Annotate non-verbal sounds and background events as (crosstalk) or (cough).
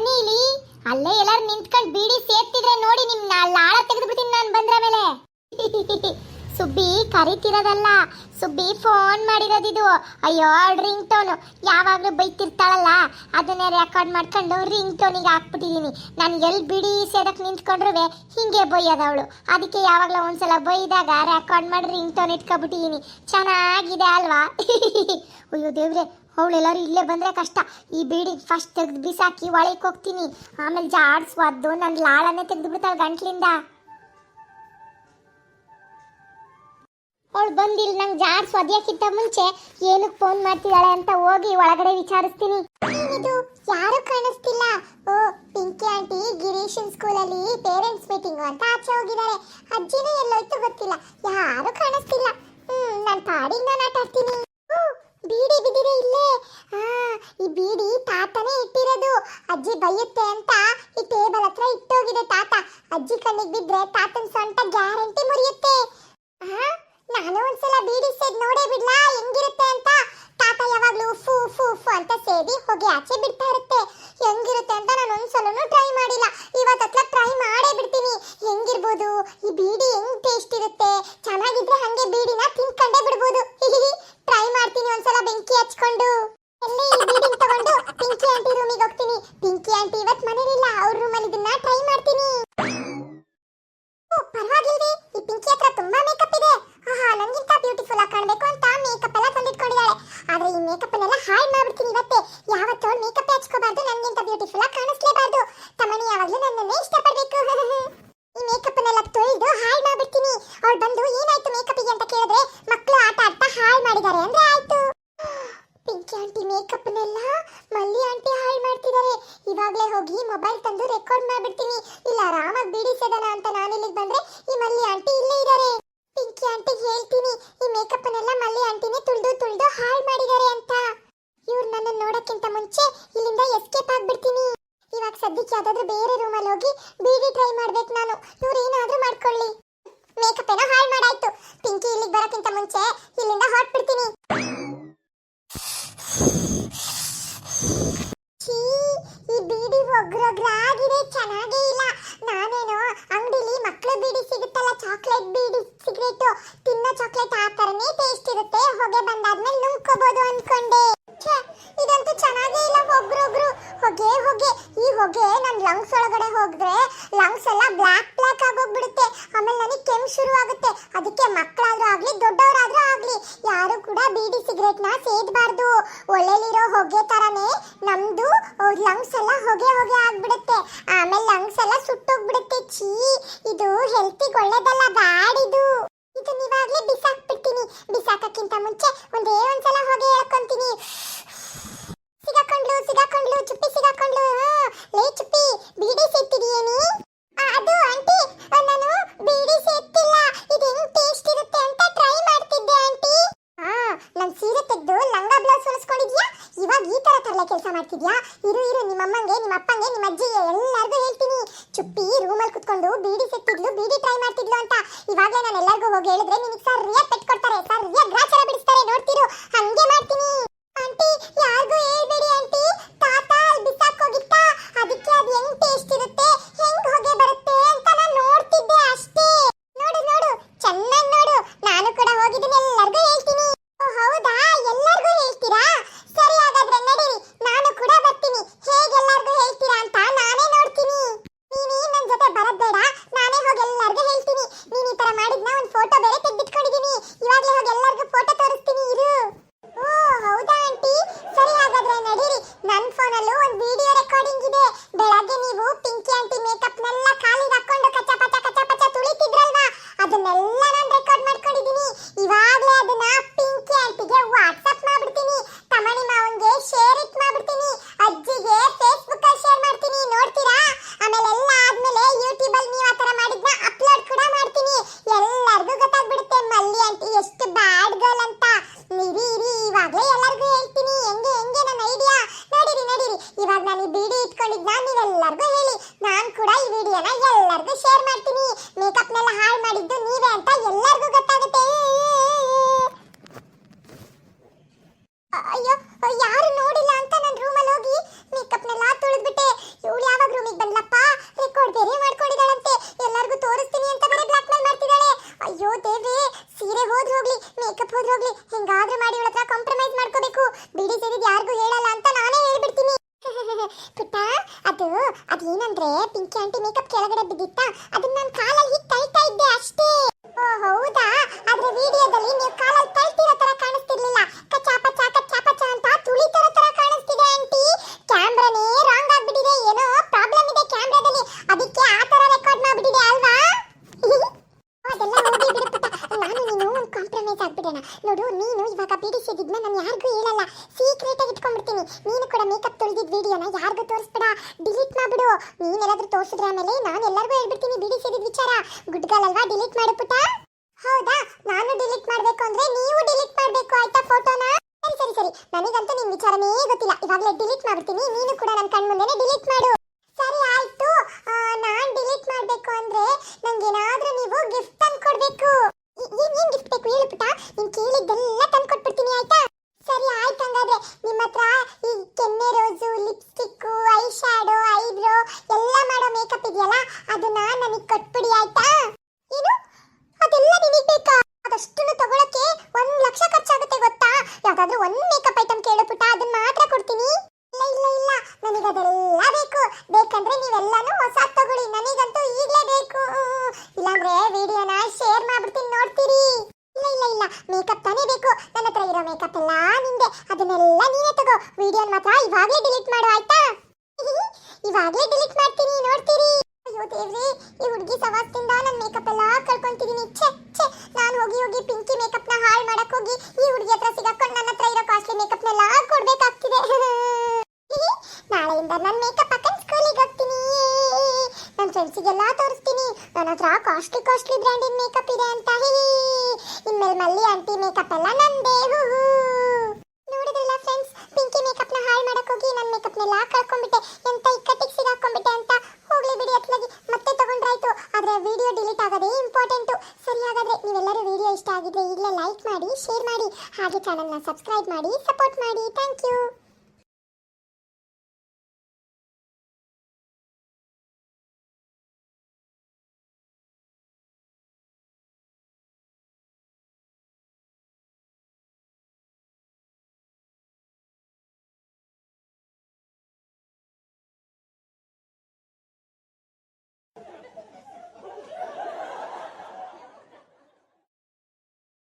ಬನ್ನಿ ಇಲ್ಲಿ. ಅಲ್ಲೇ ಎಲ್ಲಾರು ನಿಂತ್ಕೊಂಡು ಬೀಡಿ ಸೇರ್ತಿದ್ರೆ ನೋಡಿ ನಿಮ್ನ ಲಾಳ ತೆಗೆದು ಬಿಡ್ತೀನಿ ನಾನು ಬಂದ್ರ ಮೇಲೆ. (laughs) ಸುಬ್ಬಿ ಕರಿತಿರೋದಲ್ಲ. ಸುಬ್ಬಿ ಫೋನ್ ಮಾಡಿರೋದಿದು ಅಯ್ಯೋ ರಿಂಗ್ ಟೋನು ಯಾವಾಗಲೂ ಬೈತಿರ್ತಾಳಲ್ಲ. ಅದನ್ನೇ ರೆಕಾರ್ಡ್ ಮಾಡ್ಕೊಂಡು ರಿಂಗ್ ಟೋನಿಗೆ ಹಾಕ್ಬಿಟ್ಟಿದೀನಿ. ನಾನು ಎಲ್ಲಿ ಬಿಡಿ ಸೇದಕ್ಕೆ ನಿಂತ್ಕೊಂಡ್ರೂ ಹಿಂಗೆ ಬೈಯೋದವಳು. ಅದಕ್ಕೆ ಯಾವಾಗಲೂ ಒಂದ್ಸಲ ಬೈದಾಗ ರೆಕಾರ್ಡ್ ಮಾಡಿ ರಿಂಗ್ ಟೋನ್ ಇಟ್ಕೊಬಿಟ್ಟಿದೀನಿ. ಚೆನ್ನಾಗಿದೆ ಅಲ್ವಾ? (laughs) ಅಯ್ಯೋ ದೇವ್ರೆ ಅವಳೆಲ್ಲರೂ ಇಲ್ಲೇ ಬಂದ್ರೆ ಕಷ್ಟ. ಈ ಬೀಡಿ ಫಸ್ಟ್ ತೆಗೆದು ಬಿಸಾಕಿ ಒಳಗೆ ಹೋಗ್ತೀನಿ. ಆಮೇಲೆ ಜಾಡ್ಸ್ವಾದ್ದು ನನ್ನ ಲಾಳನ್ನೇ ತೆಗೆದು ಬಿಡ್ತಾಳೆ ಗಂಟ್ಲಿಂದ. ಅವಳು ಬಂದಿಲ್ಲ ನಂಗೆ ಜಾಡ್ಸ್ ಒದ್ಯಕ್ಕಿಂತ ಮುಂಚೆ ಏನಕ್ಕೆ ಫೋನ್ ಮಾಡ್ತಿದ್ದಾಳೆ ಅಂತ ಹೋಗಿ ಒಳಗಡೆ ವಿಚಾರಿಸ್ತೀನಿ. ಇದು ಯಾರು ಕಾಣಿಸ್ತಿಲ್ಲ. ಓ, ಪಿಂಕಿ ಆಂಟಿ ಗಿರೀಶನ್ ಸ್ಕೂಲಲ್ಲಿ ಪೇರೆಂಟ್ಸ್ ಮೀಟಿಂಗ್ ಅಂತ ಆಚೆ ಹೋಗಿದ್ದಾರೆ. ಅಜ್ಜಿನೂ ಎಲ್ಲೋಯ್ತು ಗೊತ್ತಿಲ್ಲ. ಯಾರು ಕಾಣಿಸ್ತಿಲ್ಲ. ಹ್ಮ್, ನಾನು ಪಾಡಿಗೆ ನಾನು ಆಟ ಆಡ್ತೀನಿ ಓ, ಬೀಡಿ ಬಿದ್ದಿದೆ ಇಲ್ಲೇ ಆ ಈ ಬೀಡಿ ತಾತನೇ ಇಟ್ಟಿರೋದು. ಅಜ್ಜಿ ಬೈಯುತ್ತೆ ಅಂತ ಈ ಟೇಬಲ್ ಹತ್ರ ಇಟ್ಟೋಗಿದೆ ತಾತ. ಅಜ್ಜಿ ಕಣ್ಣಿಗೆ ಬಿದ್ರೆ ತಾತನ ಸೊಂಟ ಗ್ಯಾರಂಟಿ ಮುರಿಯುತ್ತೆ ಆ ನಾನು ಒಂದ್ಸಲ ಬೀಡಿ ಸೇದ್ ನೋಡೇ ಬಿಡ್ಲಾ ಹೆಂಗಿರುತ್ತೆ ಅಂತ ತಾತ ಯಾವಾಗ್ಲೂ ಫೂ ಫೂ ಫೂ ಅಂತ ಸೇದಿ ಹೊಗೆ ಆಚೆ ಬಿಡ್ತಾ ಇರುತ್ತೆ ಹೆಂಗಿರುತ್ತೆ ಅಂತ ನಾನು ಒಂದ್ಸಲನೂ ಟ್ರೈ ಮಾಡಿಲ್ಲ ಇವತ್ತು ಹತ್ರ ಟ್ರೈ ಮಾಡೇ ಬಿಡ್ತೀನಿ ಹೆಂಗಿರ್ಬೋದು ಈ ಬೀಡಿ ಹೆಂಗ್ ಟೇಸ್ಟ್ ಇರುತ್ತೆ ಚೆನ್ನಾಗಿದ್ರೆ ಹಂಗೆ ಬೀಡಿನ ತಿನ್ಕೊಂಡೇ ಬಿಡ್ಬೋದು ಟ್ರೈ ಮಾಡ್ತೀನಿ ಒಂದ್ಸಲ ಬೆಂಕಿ ಹಚ್ಕೊಂಡು ಎಲ್ಲಿ ಈ ಬೀಡಿನ ತಗೊಂಡು ಪಿಂಕಿ ಆಂಟಿ ರೂಮಿಗೆ ಹೋಗ್ತೀನಿ ಪಿಂಕಿ ಆಂಟಿ ಇವತ್ತು ಮನೇಲಿಲ್ಲ ಅವ್ರ ರೂಮಲ್ಲಿ ಇದನ್ನ ಟ್ರೈ ಮಾಡ್ತೀನಿ ಓ, ಪರವಾಗಿಲ್ರಿ ಈ ಪಿಂಕಿ ಹತ್ರ ತುಂಬಾ ಮೇಕಪ್ ಇದೆ ಆಹಾ ನನ್ಗಿಂತ ಬ್ಯೂಟಿಫುಲ್ ಆಗಿ ಕಾಣಬೇಕು ಅಂತ ಮೇಕಪ್ ಎಲ್ಲ ತಂದಿಟ್ಕೊಂಡಿದ್ದಾಳೆ ಆದ್ರೆ ಈ ಮೇಕಪ್ ಅನ್ನೆಲ್ಲ ಹಾಳು ಮಾಡ್ಬಿಡ್ತೀನಿ ಇವತ್ತೇ ಯಾವತ್ತೂ ಮೇಕಪ್ ಹಚ್ಕೋಬಾರ್ದು ನನ್ಗಿಂತ ಬ್ಯೂಟಿಫುಲ್ ಆಗಿ ಕಾಣಿಸ್ಲೇಬಾರ್ದು ತಮನಿ ಇಷ್ಟಪಡ್ಬೇಕು. ಈ ಮೇಕಪ್ ಅನ್ನೆಲ್ಲ ತೊಳೆದು ಹಾಳು ಮಾಡ್ಬಿಡ್ತೀನಿ. ಅವ್ಳು ಬಂದು ಏನಾಯ್ತು ಮೇಕಪ್ಗೆ ಅಂತ ಕೇಳಿದ್ರೆ ಮಕ್ಕಳು ಆಟ ಆಡ್ತಾ ಹಾಳು ಮಾಡಿದ್ದಾರೆ ಅಂದ್ರೆ ಆಯ್ತು. ಪಿಂಕಿ ಆಂಟಿ ಮೇಕಪ್ನೆಲ್ಲ ಮಲ್ಲಿ ಆಂಟಿ ಹಾಳು ಮಾಡ್ತಿದ್ದಾರೆ. ಇವಾಗಲೇ ಹೋಗಿ ಮೊಬೈಲ್ ತಂದು ರೆಕಾರ್ಡ್ ಮಾಡ್ಬಿಡ್ತೀನಿ. ಇಲ್ಲ ಆರಾಮಾಗಿ ಬಿಡಿಸದನ ಅಂತ ನಾನು ಇಲ್ಲಿಗೆ ಬಂದ್ರೆ ಈ ಮಲ್ಲಿ ಆಂಟಿ ಇಲ್ಲೇ ಇದ್ದಾರೆ ಪಿಂಕಿ ಆಂಟಿಗೆ ಹೇಳ್ತೀನಿ ಈ ಮೇಕಪ್ನೆಲ್ಲ ಮಲ್ಲಿ ಆಂಟಿನೇ ತುಳ್ದು ತುಳ್ದು ಹಾಳು ಮಾಡಿದ್ದಾರೆ ಅಂತ ಇವ್ರು ನನ್ನ ನೋಡಕ್ಕಿಂತ ಮುಂಚೆ ಇಲ್ಲಿಂದ ಎಸ್ಕೇಪ್ ಆಗ್ಬಿಡ್ತೀನಿ ಇವಾಗ ಸದ್ಯಕ್ಕೆ ಯಾವ್ದಾದ್ರು ಬೇರೆ ರೂಮಲ್ಲಿ ಹೋಗಿ ಟ್ರೈ ಮಾಡ್ಬೇಕು ನಾನು. ಇವ್ರು ಏನಾದ್ರೂ ಮಾಡ್ಕೊಳ್ಳಿ. ಮೇಕಪ್ ಏನೋ ಹಾಳು ಮಾಡಾಯ್ತು. ಪಿಂಕಿ ಇಲ್ಲಿಗೆ ಬರೋಕ್ಕಿಂತ ಮುಂಚೆ ಇಲ್ಲಿಂದ ಹೊರಟ್ಬಿಡ್ತೀನಿ. ಬಿಡ್ತೀನಿ ಈ ಬೀಡಿ ಒಗ್ರೊಗ್ರಾಗಿದೆ, ಚೆನ್ನಾಗೇ ಇಲ್ಲ ನಾನೇನೋ ಅಂಗಡಿಲಿ ಮಕ್ಕಳು ಬೀಡಿ ಸಿಗುತ್ತಲ್ಲ ಚಾಕ್ಲೇಟ್ ಬೀಡಿ ಸಿಗರೇಟು ತಿನ್ನೋ ಚಾಕ್ಲೇಟ್ ಆ ಥರನೇ ಟೇಸ್ಟ್ ಇರುತ್ತೆ ಹೊಗೆ ಬಂದಾದ್ಮೇಲೆ ನುಂಗ್ಕೋಬೋದು ಅನ್ಕೊಂಡೆ ಛೇ ಇದಂತೂ ಚೆನ್ನಾಗೇ ಇಲ್ಲ ಒಗ್ರೊಗ್ರು ಹೊಗೆ ಹೊಗೆ ಈ ಹೊಗೆ ನನ್ನ ಲಂಗ್ಸ್ ಒಳಗಡೆ ಹೋದ್ರೆ ಲಂಗ್ಸ್ ಎಲ್ಲ ಬ್ಲ್ಯಾಕ್ ಬ್ಲ್ಯಾಕ್ ಆಗೋಗ್ಬಿಡುತ್ತೆ. ಆಮೇಲೆ ನನಗೆ ಕೆಮ್ಮು ಶುರು ಆಗುತ್ತೆ ಅದಕ್ಕೆ ಮಕ್ಕಳಾದ್ರೂ ಆಗಲಿ ದೊಡ್ಡವರಾದ್ರೂ ಆಗ್ಲಿ ಯಾರು ಕೂಡ ಬೀಡಿ ಸಿಗರೇಟ್ನ ಸೇದಬಾರ್ದು. ಒಳ್ಳೆಲಿರೋ ಹೊಗೆ ಥರನೇ ನಮ್ಮದು ಲಂಗ್ಸ್ ಎಲ್ಲ ಹೊಗೆ ಹೊಗೆ ಆಗ್ಬಿಡುತ್ತೆ. ಆಮೇಲೆ ಲಂಗ್ಸ್ ಎಲ್ಲ ಸುಟ್ಟೋಗ್ಬಿಡುತ್ತೆ. ಛೀ ಇದು ಹೆಲ್ತಿಗೆ ಒಳ್ಳೇದಲ್ಲ ಬ್ಯಾಡ್ ಇದು. ಇದನ್ನ ಇವಾಗ್ಲೇ ಬಿಸಾಕ್ಬಿಡ್ತೀನಿ. ಬಿಸಾಕಕ್ಕಿಂತ ಮುಂಚೆ ಒಂದೇ ಒಂದ್ಸಲ ಹೊಗೆ ಹೇಳ್ಕೊಂತೀನಿ ಸಿಗಾಕೊಂಡ್ಲು ಸಿಗಾಕೊಂಡ್ಲು ಚುಪ್ಪಿ ಸಿಗಾಕೊಂಡ್ಲು. ಲೇ ಚುಪ್ಪಿ ಬೀಡಿ ಸೇರ್ತಿದೀಯೇನಿ ಆ, ಅದು ಆಂಟಿ ನಾನು ಬೀಡಿ ಸೇರ್ತಿಲ್ಲ. ಇದು ಹೆಂಗ್ ಟೇಸ್ಟ್ ಇರುತ್ತೆ ಅಂತ ಟ್ರೈ ಮಾಡ್ತಿದ್ದೆ ಆಂಟಿ. ಹಾ ನನ್ ಸೀರೆ ತೆಗೆದು ಲಂಗ ಬ್ಲೌಸ್ ಹೊಲಿಸ್ಕೊಂಡಿದ್ಯಾ? ಇವಾಗ ಈ ತರ ತರಲೆ ಕೆಲಸ ಮಾಡ್ತಿದ್ಯಾ? ಇರು ಇರು, ನಿಮ್ಮ ಅಮ್ಮಂಗೆ, ನಿಮ್ಮ ಅಪ್ಪಂಗೆ, ನಿಮ್ಮ ಅಜ್ಜಿಗೆ ಎಲ್ಲರಿಗೂ ಹೇಳ್ತೀನಿ. ಚುಪ್ಪಿ ರೂಮಲ್ಲಿ ಕುತ್ಕೊಂಡು ಬೀಡಿ ಸೆತ್ತಿದ್ಲು ಬೀಡಿ ಟ್ರೈ ಮಾಡ್ತಿದ್ಲು ಅಂತ. ಇವಾಗಲೇ ನಾನು ಎಲ್ಲರಿಗೂ ಹೋಗಿ ಹೇಳಿದ್ರೆ ನಿನಗೆ ಸರಿಯಾಗಿ ಪೆಟ್ಕೊಡ್ತಾರೆ ಸರಿಯಾಗಿ ಗ್ರಾಚಾರ ಬಿಡಿಸ್ತಾರೆ, ನೋಡ್ತಿರು. ಹಂಗೆ ಅಯ್ಯೋ ದೇವ್ರಿ, ಸೀರೆ ಹೋದ್ ಹೋಗ್ಲಿ ಮೇಕಪ್ ಹೋದ್ ಹೋಗ್ಲಿ, ಹೆಂಗಾದ್ರೂ ಮಾಡಿ ಇವಳ ಹತ್ರ ಕಾಂಪ್ರಮೈಸ್ ಮಾಡ್ಕೋಬೇಕು. ಬಿಡಿ ಸೇರಿದ್ ಯಾರಿಗೂ ಹೇಳಲ್ಲ ಅಂತ ನಾನೇ ಹೇಳ್ಬಿಡ್ತೀನಿ. (laughs) ಪುಟ್ಟ, ಅದು, ಅದೇನಂದ್ರೆ ಪಿಂಕಿ ಆಂಟಿ ಮೇಕಪ್ ಕೆಳಗಡೆ ಬಿದ್ದಿತ್ತ? ಅದನ್ನ ನಾನು ಕಾಲಲ್ಲಿ ಕಲ್ತಾ ತಳ್ತಾ ಇದ್ದೆ ಅಷ್ಟೇ. ನೋಡು, ನೀನು ಇವಾಗ ಬಿಡಿಸಿದ್ನ ನಾನು ಯಾರಿಗೂ ಹೇಳಲ್ಲ. ಸೀಕ್ರೆಟ್ ಆಗಿ ಇಟ್ಕೊಂಡ್ಬಿಡ್ತೀನಿ. ನೀನು ಕೂಡ ಮೇಕಪ್ ತೊಳೆದಿದ್ದ ವಿಡಿಯೋನ ಯಾರಿಗೂ ತೋರಿಸ್ಬೇಡ. ಡಿಲೀಟ್ ಮಾಡ್ಬಿಡು. ನೀನೆಲ್ಲಾದ್ರೂ ತೋರಿಸಿದ್ರೆ ಆಮೇಲೆ ನಾನು ಎಲ್ಲರಿಗೂ ಹೇಳ್ಬಿಡ್ತೀನಿ ಬಿಡಿಸಿದ ವಿಚಾರ. ಗುಡ್ಗಲ್ ಅಲ್ವಾ ಡಿಲೀಟ್ ಮಾಡು ಪುಟ್ಟ. ಹೌದಾ? ನಾನು ಡಿಲೀಟ್ ಮಾಡಬೇಕು ಅಂದ್ರೆ ನೀವು ಡಿಲೀಟ್ ಮಾಡಬೇಕು. ಆಯ್ತಾ ಫೋಟೋನ ಸರಿ ಸರಿ ನನಗಂತೂ ನಿನ್ ವಿಚಾರನೇ ಗೊತ್ತಿಲ್ಲ. ಇವಾಗಲೇ ಡಿಲೀಟ್ ಮಾಡ್ಬಿಡ್ತೀನಿ. ನೀನು ಕೂಡ ನನ್ನ ಕಣ್ಮುಂದೆನೆ ಡಿಲೀಟ್ ಮಾಡು. ಯಾವ್ದಾದ್ರು ಒಂದ್ ಮೇಕಪ್ ಐಟಮ್ ಕೇಳು ಪುಟ್ಟ ಅದನ್ನ ಮಾತ್ರ ಕೊಡ್ತೀನಿ. ಇಲ್ಲ ಇಲ್ಲ ಇಲ್ಲ. ನನಗೆ ಅದೆಲ್ಲ ಬೇಕು. ಬೇಕಂದ್ರೆ ನೀವೆಲ್ಲಾನು ಹೊಸ ತಗೊಳ್ಳಿ. ನನಗಂತೂ ಈಗಲೇ ಬೇಕು. ಇಲ್ಲಾಂದ್ರೆ ವಿಡಿಯೋನ ಶೇರ್ ಮಾಡ್ಬಿಡ್ತೀನಿ, ನೋಡ್ತೀರಿ. ಇಲ್ಲ ಇಲ್ಲ ಇಲ್ಲ. ಮೇಕಪ್ ತಾನೇ ಬೇಕು. ನನ್ನ ಹತ್ರ ಇರೋ ಮೇಕಪ್ ಎಲ್ಲ ನಿಂದೆ. ಅದನ್ನೆಲ್ಲ ನೀನೇ ತಗೋ. ವಿಡಿಯೋನ ಮಾತ್ರ ಇವಾಗಲೇ ಡಿಲೀಟ್ ಮಾಡು, ಆಯ್ತಾ? (laughs) ಇವಾಗಲೇ ಡಿಲೀಟ್ ಮಾಡ್ತೀನಿ, ನೋಡ್ತೀರಿ. ಅಯ್ಯೋ ದೇವ್ರಿ, ಈ ಹುಡುಗಿ ಸವಾಸದಿಂದ ನನ್ನ ಮೇಕಪ್ ಎಲ್ಲ ಕಳ್ಕೊಂತಿದ್ದೀನಿ ಛೆ ಛೆ. ನಾನು ಹೋಗಿ ಹೋಗಿ ಪಿಂಕಿ ಮೇಕಪ್ನ ಹಾಳು ಮಾಡಕ್ ಹೋಗಿ ಈ ಹುಡುಗಿ ಹತ್ರ ಸಿಗಾಕೊಂಡು ನನ್ನ ಫ್ರೆಂಡ್ಸಿಗೆಲ್ಲ ತೋರಿಸ್ತೀನಿ. ನನ್ನ ಹತ್ರ ಕಾಸ್ಟ್ಲಿ ಕಾಸ್ಟ್ಲಿ ಬ್ರ್ಯಾಂಡಿನ ಮೇಕಪ್ ಇದೆ ಅಂತ ಹೇ ಇನ್ಮೇಲೆ ಮಲ್ಲಿ ಆಂಟಿ ಮೇಕಪ್ ಎಲ್ಲ ನಂದೇ. ಹೂ. ನೋಡಿದ್ರಲ್ಲ ಫ್ರೆಂಡ್ಸ್ ಪಿಂಕಿ ಮೇಕಪ್ನ ಹಾಳು ಮಾಡಕ್ ಹೋಗಿ ನನ್ನ ಮೇಕಪ್ ನೆಲ್ಲ ಕಳ್ಕೊಂಡ್ಬಿಟ್ಟೆ. ಎಂತ ಇಕ್ಕಟ್ಟಿಗೆ ಸಿಗಾಕೊಂಡ್ಬಿಟ್ಟೆ ಅಂತ. ಹೋಗ್ಲಿ ಬಿಡಿ ಅತ್ಲಾಗಿ, ಮತ್ತೆ ತಗೊಂಡ್ರಾಯ್ತು. ಆದ್ರೆ ವಿಡಿಯೋ ಡಿಲೀಟ್ ಆಗೋದೇ ಇಂಪಾರ್ಟೆಂಟು ಸರಿ ಹಾಗಾದ್ರೆ ನೀವೆಲ್ಲರೂ ವಿಡಿಯೋ ಇಷ್ಟ ಆಗಿದ್ರೆ ಈಗಲೇ ಲೈಕ್ ಮಾಡಿ ಶೇರ್ ಮಾಡಿ. ಹಾಗೆ ಚಾನಲ್ನ ಸಬ್ಸ್ಕ್ರೈಬ್ ಮಾಡಿ ಸಪೋರ್ಟ್ ಮಾಡಿ. Thank you